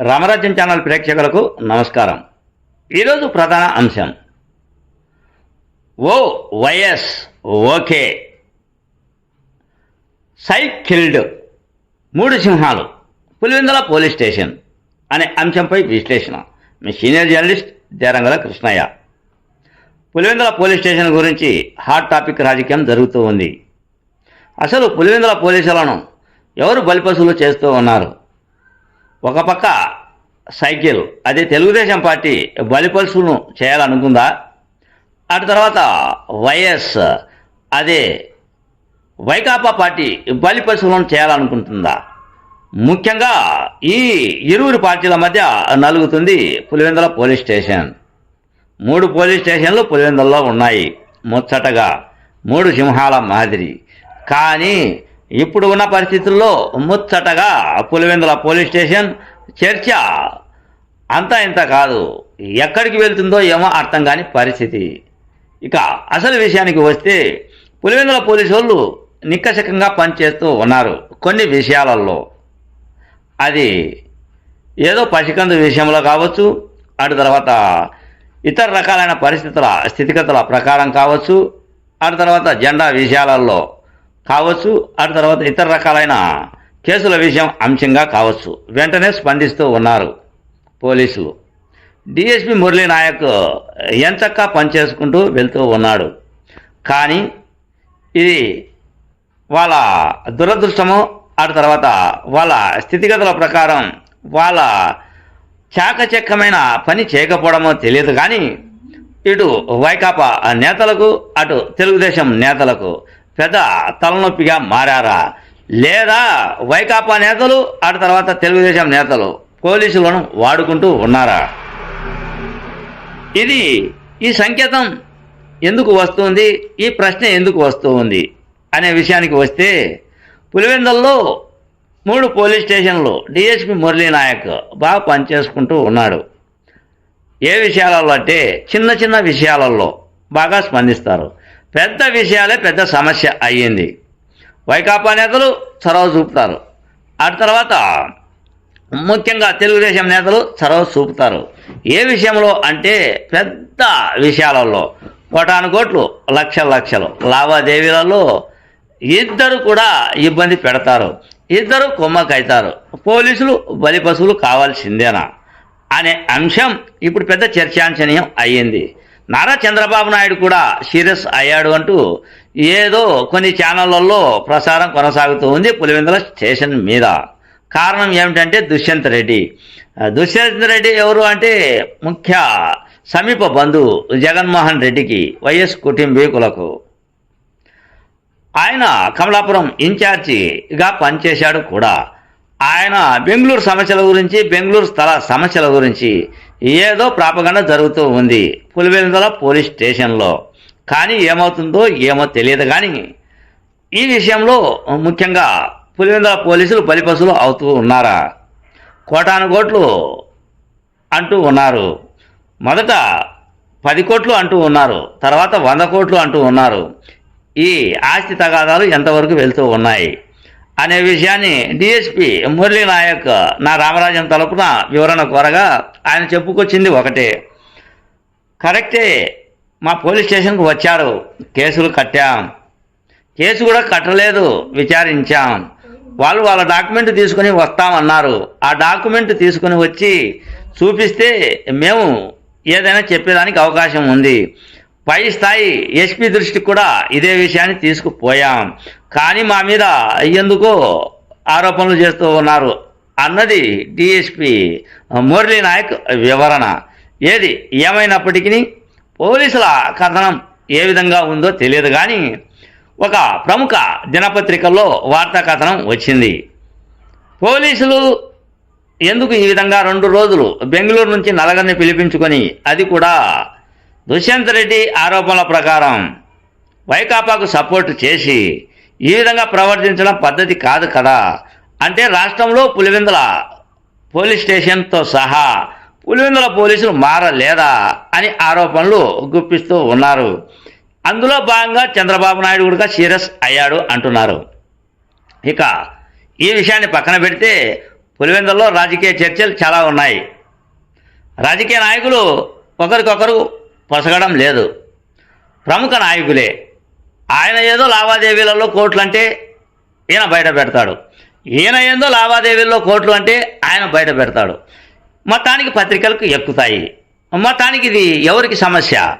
రామరాజ్యం channel ప్రేక్షకులకు నమస్కారం. ఈరోజు ప్రధాన అంశం. ఓ వైఎస్ ఓకే. సైకిల్డ్ మూడు సింహాలు. పులివెందుల పోలీస్ స్టేషన్ అనే అంశంపై విశ్లేషణ. మీ senior journalist Derangala Krishnaiah. Pulivendula police station గురించి హాట్ టాపిక్ రాజకీయం జరుగుతూ ఉంది. అసలు పులివెందుల పోలీసులను ఎవరు బలిపశువులు చేస్తూ ఉన్నారు? ఒక పక్క సైకిల్ అదే తెలుగుదేశం పార్టీ బలిపల్సును చేయాలనుకుందా? అటు తర్వాత వైఎస్ అదే వైకాపా పార్టీ బలిపల్సులను చేయాలనుకుంటుందా? ముఖ్యంగా ఈ ఇరువురు పార్టీల మధ్య నలుగుతుంది పులివెందుల పోలీస్ స్టేషన్. మూడు పోలీస్ స్టేషన్లు పులివెందుల్లో ఉన్నాయి ముచ్చటగా. మూడు సింహాల మాదిరి. కానీ ఇప్పుడు ఉన్న పరిస్థితుల్లో ముచ్చటగా పులివెందుల పోలీస్ స్టేషన్ చర్చ. అంతా ఇంత కాదు. ఎక్కడికి వెళ్తుందో ఏమో అర్థం కాని పరిస్థితి. ఇక అసలు విషయానికి వస్తే పులివెందుల పోలీసు వాళ్ళు నిక్కసకంగా పనిచేస్తూ ఉన్నారు కొన్ని విషయాలలో. అది ఏదో పసికందు విషయంలో కావచ్చు అటు తర్వాత ఇతర రకాలైన పరిస్థితుల స్థితిగతుల ప్రకారం కావచ్చు అటు తర్వాత జెండా విషయాలలో కావచ్చు అటు తర్వాత ఇతర రకాలైన కేసుల విషయం అంశంగా కావచ్చు. వెంటనే స్పందిస్తూ ఉన్నారు పోలీసులు. డిఎస్పి మురళీ నాయక్ ఎంచక్కా పనిచేసుకుంటూ వెళ్తూ ఉన్నాడు. కానీ ఇది వాళ్ళ దురదృష్టము అటు తర్వాత వాళ్ళ స్థితిగతుల ప్రకారం వాళ్ళ చాకచక్యమైన పని చేయకపోవడమో తెలియదు. కానీ ఇటు వైకాపా నేతలకు అటు తెలుగుదేశం నేతలకు పెద్ద తలనొప్పిగా మారారా? లేదా వైకాపా నేతలు ఆ తర్వాత తెలుగుదేశం నేతలు పోలీసులను వాడుకుంటూ ఉన్నారా? ఇది ఈ సంకేతం ఎందుకు వస్తుంది? ఈ ప్రశ్న ఎందుకు వస్తుంది? అనే విషయానికి వస్తే పులివెందల్లో మూడు పోలీస్ స్టేషన్లు డిఎస్పి మురళీ నాయక్ బాగా పనిచేసుకుంటూ ఉన్నాడు. ఏ విషయాలలో అంటే చిన్న చిన్న విషయాలలో బాగా స్పందిస్తారు. పెద్ద విషయాలే పెద్ద సమస్య అయ్యింది. వైకాపా నేతలు చొరవ చూపుతారు. ఆ తర్వాత ముఖ్యంగా తెలుగుదేశం నేతలు చొరవ చూపుతారు. ఏ విషయంలో అంటే పెద్ద విషయాలలో కోటాను కోట్లు లక్షల లక్షలు లావాదేవీలలో ఇద్దరు కూడా ఇబ్బంది పెడతారు. ఇద్దరు కొమ్మకైతారు పోలీసులు బలిపశువులు కావాల్సిందేనా? అనే అంశం ఇప్పుడు పెద్ద చర్చాంశనీయం అయ్యింది. నారా చంద్రబాబు నాయుడు కూడా సీరియస్ అయ్యాడు అంటూ ఏదో కొన్ని ఛానళ్ళలో ప్రసారం కొనసాగుతూ ఉంది పులివెందుల స్టేషన్ మీద. కారణం ఏమిటంటే దుష్యంత్ రెడ్డి. దుష్యంత్ రెడ్డి ఎవరు అంటే ముఖ్య సమీప బంధువు జగన్మోహన్ రెడ్డికి వైఎస్ కుటుంబీకులకు. ఆయన కమలాపురం ఇన్ఛార్జిగా పనిచేశాడు కూడా. ఆయన బెంగళూరు సమస్యల గురించి బెంగళూరు స్థల సమస్యల గురించి ఏదో ప్రాపగండ జరుగుతూ ఉంది. పులివెందుల పోలీస్ స్టేషన్లో. కానీ ఏమవుతుందో ఏమో తెలియదు కానీ ఈ విషయంలో ముఖ్యంగా పులివెందుల పోలీసులు బలిపసులు అవుతూ ఉన్నారా? కోటాను కోట్లు అంటూ ఉన్నారు. మొదట పది కోట్లు అంటూ ఉన్నారు. తర్వాత వంద కోట్లు అంటూ ఉన్నారు. ఈ ఆస్తి తగాదాలు ఎంతవరకు వెళ్తూ ఉన్నాయి? అనే విషయాన్ని డిఎస్పి మురళీ నాయక్ నా రామరాజ్యం తరపున వివరణ కోరగా ఆయన చెప్పుకొచ్చింది ఒకటే. కరెక్టే మా పోలీస్ స్టేషన్కు వచ్చారు. కేసులు కట్టాం. కేసు కూడా కట్టలేదు విచారించాం. వాళ్ళు వాళ్ళ డాక్యుమెంట్ తీసుకుని వస్తామన్నారు. ఆ డాక్యుమెంట్ తీసుకుని వచ్చి చూపిస్తే మేము ఏదైనా చెప్పేదానికి అవకాశం ఉంది. పై స్థాయి ఎస్పీ దృష్టికి కూడా ఇదే విషయాన్ని తీసుకుపోయాం. కానీ మా మీద ఎందుకో ఆరోపణలు చేస్తూ ఉన్నారు అన్నది డిఎస్పి మురళీ నాయక్ వివరణ. ఏది ఏమైనప్పటికీ పోలీసుల కథనం ఏ విధంగా ఉందో తెలియదు కానీ ఒక ప్రముఖ దినపత్రికల్లో వార్తా కథనం వచ్చింది. పోలీసులు ఎందుకు ఈ విధంగా రెండు రోజులు బెంగళూరు నుంచి నలగరిని పిలిపించుకొని అది కూడా దుష్యంత్ రెడ్డి ఆరోపణల ప్రకారం వైకాపాకు సపోర్ట్ చేసి ఈ విధంగా ప్రవర్తించడం పద్ధతి కాదు కదా అంటే రాష్ట్రంలో పులివెందుల పోలీస్ స్టేషన్తో సహా పులివెందుల పోలీసులు మారలేదా అని ఆరోపణలు గుప్పిస్తూ ఉన్నారు. అందులో భాగంగా చంద్రబాబు నాయుడు కూడా సీరియస్ అయ్యాడు అంటున్నారు. ఇక ఈ విషయాన్ని పక్కన పెడితే పులివెందుల్లో రాజకీయ చర్చలు చాలా ఉన్నాయి. రాజకీయ నాయకులు ఒకరికొకరు పొసగడం లేదు. ప్రముఖ నాయకులే. ఆయన ఏదో లావాదేవీలలో కోట్లు అంటే ఈయన బయట పెడతాడు. ఈయన ఏందో లావాదేవీల్లో కోట్లు అంటే ఆయన బయట పెడతాడు. మొత్తానికి పత్రికలకు ఎక్కుతాయి. మొత్తానికి ఇది ఎవరికి సమస్య?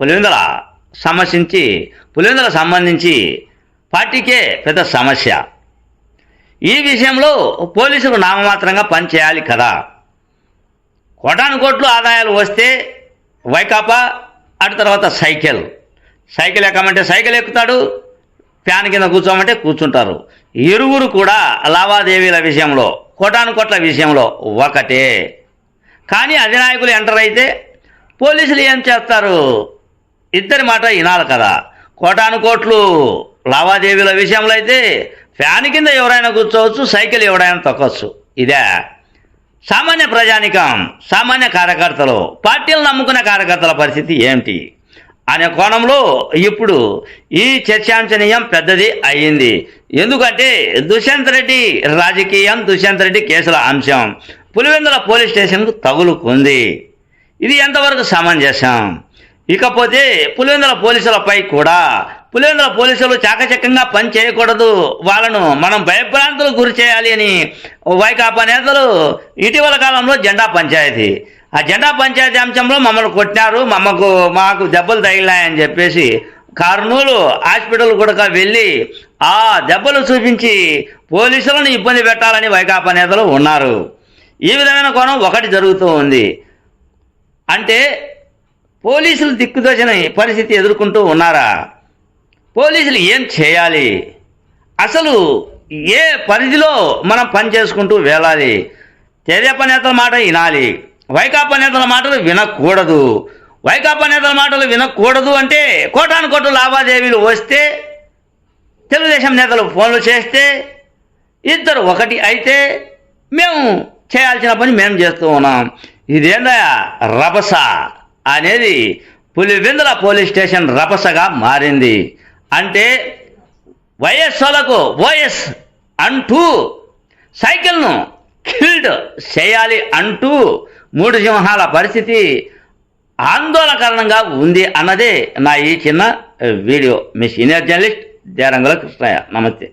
పులివెందుల సమస్యించి పులివెందుల సంబంధించి పార్టీకే పెద్ద సమస్య. ఈ విషయంలో పోలీసులు నామమాత్రంగా పనిచేయాలి కదా. కోటాను కోట్లు ఆదాయాలు వస్తే వైకాపా అటు తర్వాత సైకిల్. సైకిల్ ఎక్కమంటే సైకిల్ ఎక్కుతాడు ఫ్యాన్ కింద కూర్చోమంటే కూర్చుంటారు. ఇరువురు కూడా లావాదేవీల విషయంలో కోటానుకోట్ల విషయంలో ఒకటే. కానీ అధినాయకులు ఎంటర్ అయితే పోలీసులు ఏం చేస్తారు? ఇద్దరి మాట వినాలి కదా. కోటాను కోట్లు లావాదేవీల విషయంలో అయితే ఫ్యాన్ కింద ఎవరైనా కూర్చోవచ్చు సైకిల్ ఎవరైనా తొక్కవచ్చు ఇదే. సామాన్య ప్రజానికం సామాన్య కార్యకర్తలు పార్టీలు నమ్ముకునే కార్యకర్తల పరిస్థితి ఏమిటి? అనే కోణంలో ఇప్పుడు ఈ చర్చాంశనీయం పెద్దది అయ్యింది. ఎందుకంటే దుష్యంత్ రెడ్డి రాజకీయం దుష్యంత్ రెడ్డి కేసుల అంశం పులివెందుల పోలీస్ స్టేషన్కు తగులుకుంది. ఇది ఎంతవరకు సమంజసం ఇకపోతే పులివెందుల పోలీసులపై కూడా పులివెందుల పోలీసులు చాకచక్యంగా పని చేయకూడదు. వాళ్ళను మనం భయభ్రాంతులకు గురి చేయాలి అని వైకాపా నేతలు ఇటీవల కాలంలో జెండా పంచాయతీ. ఆ జెండా పంచాయతీ అంశంలో మమ్మల్ని కొట్టినారు. మమ్మకు మాకు దెబ్బలు తగిలినాయని చెప్పేసి కర్నూలు హాస్పిటల్ కూడా వెళ్ళి ఆ దెబ్బలు చూపించి పోలీసులను ఇబ్బంది పెట్టాలని వైకాపా నేతలు ఉన్నారు. ఈ విధమైన కోణం ఒకటి జరుగుతూ ఉంది. అంటే పోలీసులు దిక్కుదోచని పరిస్థితి ఎదుర్కొంటూ ఉన్నారా? పోలీసులు ఏం చేయాలి? అసలు ఏ పరిధిలో మనం పని చేసుకుంటూ వెళ్ళాలి? తెదేపా నేతల మాట వినాలి. వైకాపా నేతల మాటలు వినకూడదు. వైకాపా నేతల మాటలు వినకూడదు అంటే కోటాను కోట్ల లావాదేవీలు వస్తే తెలుగుదేశం నేతలు ఫోన్లు చేస్తే ఇద్దరు ఒకటి అయితే మేము చేయాల్సిన పని మేము చేస్తూ ఉన్నాం. ఇదేందా రభస? అనేది పులివెందుల పోలీస్ స్టేషన్ రభసగా మారింది. అంటే వైఎస్ వాళ్ళకు ఓఎస్ అంటూ సైకిల్ను కిల్డ్ చేయాలి అంటూ మూడు సింహాల పరిస్థితి ఆందోళనకరణంగా ఉంది అన్నదే నా ఈ చిన్న వీడియో. మీ సీనియర్ జర్నలిస్ట్ దేరంగుల కృష్ణయ్య. నమస్తే.